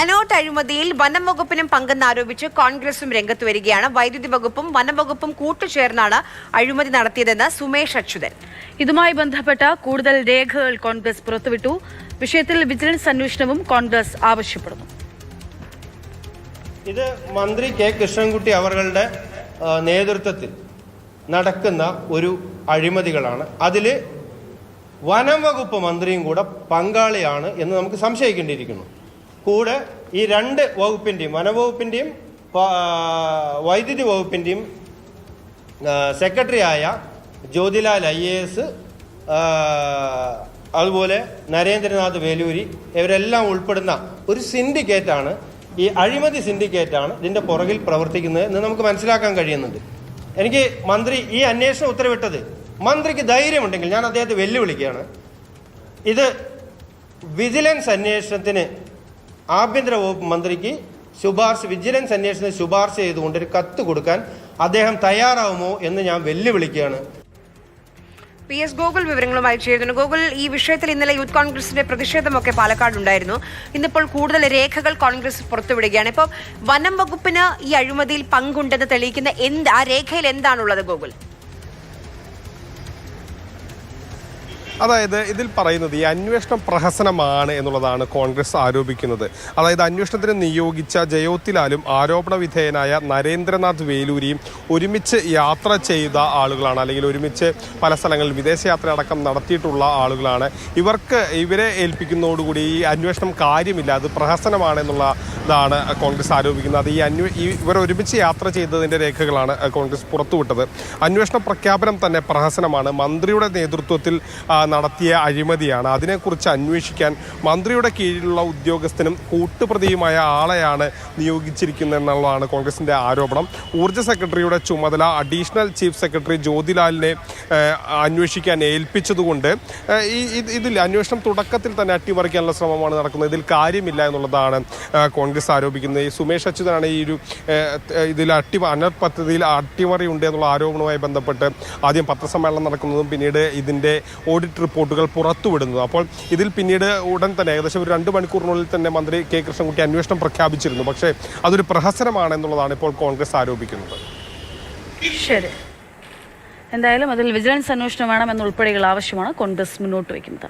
അനോട്ട് അഴിമതിയിൽ വനം വകുപ്പിനും പങ്കെന്നാരോപിച്ച് കോൺഗ്രസും രംഗത്ത് വരികയാണ്. വൈദ്യുതി വകുപ്പും വനം വകുപ്പും കൂട്ടുചേർന്നാണ് അഴിമതി നടത്തിയതെന്ന് സുമേഷ് അച്യുതൻ. ഇതുമായി ബന്ധപ്പെട്ട കൂടുതൽ രേഖകൾ കോൺഗ്രസ് പുറത്തുവിട്ടു. വിഷയത്തിൽ വിജിലൻസ് അന്വേഷണവും കോൺഗ്രസ് ആവശ്യപ്പെടുന്നു. ഇത് മന്ത്രി കെ കൃഷ്ണൻകുട്ടി അവരുടെ നേതൃത്വത്തിൽ നടക്കുന്ന ഒരു അഴിമതികളാണ്. അതിൽ വനം വകുപ്പ് മന്ത്രിയും കൂടെ പങ്കാളിയാണ് എന്ന് നമുക്ക് സംശയിക്കേണ്ടിയിരിക്കുന്നു. കൂടെ ഈ രണ്ട് വകുപ്പിന്റെയും വനവകുപ്പിന്റെയും വൈദ്യുതി വകുപ്പിന്റെയും സെക്രട്ടറിയായ ജ്യോതിലാൽ ഐ എ എസ് അതുപോലെ നരേന്ദ്രനാഥ് വേലൂരി ഇവരെല്ലാം ഉൾപ്പെടുന്ന ഒരു സിൻഡിക്കേറ്റാണ്. ഈ അഴിമതി സിൻഡിക്കേറ്റാണ് ഇതിന്റെ പുറകിൽ പ്രവർത്തിക്കുന്നത് എന്ന് നമുക്ക് മനസ്സിലാക്കാൻ കഴിയുന്നുണ്ട്. എനിക്ക് മന്ത്രി ഈ അന്വേഷണം ഉത്തരവിട്ടത് മന്ത്രിക്ക് ധൈര്യമുണ്ടെങ്കിൽ ഞാൻ അദ്ദേഹത്തെ വെല്ലുവിളിക്കുകയാണ്. ഇത് വിജിലൻസ് അന്വേഷണത്തിന് ആഭ്യന്തര വകുപ്പ് മന്ത്രിക്ക് ശുപാർശ വിജിലൻസ് അന്വേഷണത്തിന് ശുപാർശ ചെയ്തുകൊണ്ട് ഒരു കത്ത് കൊടുക്കാൻ അദ്ദേഹം തയ്യാറാവുമോ എന്ന് ഞാൻ വെല്ലുവിളിക്കുകയാണ്. പി എസ് ഗോകുൽ വിവരങ്ങളുമായി ചേരുന്നു. ഗോകുൽ ഈ വിഷയത്തിൽ ഇന്നലെ യൂത്ത് കോൺഗ്രസിന്റെ പ്രതിഷേധമൊക്കെ പാലക്കാട് ഉണ്ടായിരുന്നു ഇന്നിപ്പോൾ കൂടുതൽ രേഖകൾ കോൺഗ്രസ് പുറത്തുവിടുകയാണ്. ഇപ്പോൾ വനം വകുപ്പിന് ഈ അഴിമതിയിൽ പങ്കുണ്ടെന്ന് തെളിയിക്കുന്ന എന്ത് ആ രേഖയിൽ എന്താണുള്ളത് ഗോകുൽ? അതായത് ഇതിൽ പറയുന്നത് ഈ അന്വേഷണം പ്രഹസനമാണ് എന്നുള്ളതാണ് കോൺഗ്രസ് ആരോപിക്കുന്നത്. അതായത് അന്വേഷണത്തിന് നിയോഗിച്ച ജയോത്തിലാലും ആരോപണ വിധേയനായ നരേന്ദ്രനാഥ് വേലൂരിയും ഒരുമിച്ച് യാത്ര ചെയ്ത ആളുകളാണ്. അല്ലെങ്കിൽ ഒരുമിച്ച് പല സ്ഥലങ്ങളിൽ വിദേശയാത്ര അടക്കം നടത്തിയിട്ടുള്ള ആളുകളാണ്. ഇവർക്ക് ഇവരെ ഏൽപ്പിക്കുന്നതോടുകൂടി ഈ അന്വേഷണം കാര്യമില്ല. അത് പ്രഹസനമാണ് എന്നുള്ളതാണ് കോൺഗ്രസ് ആരോപിക്കുന്നത്. അത് ഈ അന്വേ ഇവർ ഒരുമിച്ച് യാത്ര ചെയ്തതിന്റെ രേഖകളാണ് കോൺഗ്രസ് പുറത്തുവിട്ടത്. അന്വേഷണ പ്രഖ്യാപനം തന്നെ പ്രഹസനമാണ്. മന്ത്രിയുടെ നേതൃത്വത്തിൽ നടത്തിയ അഴിമതിയാണ്. അതിനെക്കുറിച്ച് അന്വേഷിക്കാൻ മന്ത്രിയുടെ കീഴിലുള്ള ഉദ്യോഗസ്ഥനും കൂട്ടുപ്രതിയുമായ ആളെയാണ് നിയോഗിച്ചിരിക്കുന്നത് എന്നുള്ളതാണ് കോൺഗ്രസിന്റെ ആരോപണം. ഊർജ സെക്രട്ടറിയുടെ ചുമതല അഡീഷണൽ ചീഫ് സെക്രട്ടറി ജ്യോതിലാലിനെ അന്വേഷിക്കാൻ ഏൽപ്പിച്ചതുകൊണ്ട് ഈ ഇത് ഇതിൽ അന്വേഷണം തുടക്കത്തിൽ തന്നെ അട്ടിമറിക്കാനുള്ള ശ്രമമാണ് നടക്കുന്നത്. ഇതിൽ കാര്യമില്ല എന്നുള്ളതാണ് കോൺഗ്രസ് ആരോപിക്കുന്നത്. ഈ സുമേഷ് അച്യുതനാണ് ഈ ഒരു ഇതിൽ അട്ടി അനർ പദ്ധതിയിൽ അട്ടിമറി ഉണ്ട് എന്നുള്ള ആരോപണവുമായി ബന്ധപ്പെട്ട് ആദ്യം പത്രസമ്മേളനം നടക്കുന്നതും പിന്നീട് ഇതിന്റെ ഓഡിറ്റ് റിപ്പോർട്ടുകൾ പുറത്തുവിടുന്നത്. അപ്പോൾ ഇതിൽ പിന്നീട് ഉടൻ തന്നെ ഏകദേശം ഒരു രണ്ട് മണിക്കൂറിനുള്ളിൽ തന്നെ മന്ത്രി കെ. കൃഷ്ണൻകുട്ടി അന്വേഷണം പ്രഖ്യാപിച്ചിരുന്നു. പക്ഷേ അതൊരു പ്രഹസനമാണ് എന്നുള്ളതാണ് ഇപ്പോൾ കോൺഗ്രസ് ആരോപിക്കുന്നത്. ശരി. എന്തായാലും അതിൽ വിജിലൻസ് അന്വേഷണം വേണമെന്നുൾപ്പെടെയുള്ള ആവശ്യമാണ് കോൺഗ്രസ് മുന്നോട്ട് വയ്ക്കുന്നത്.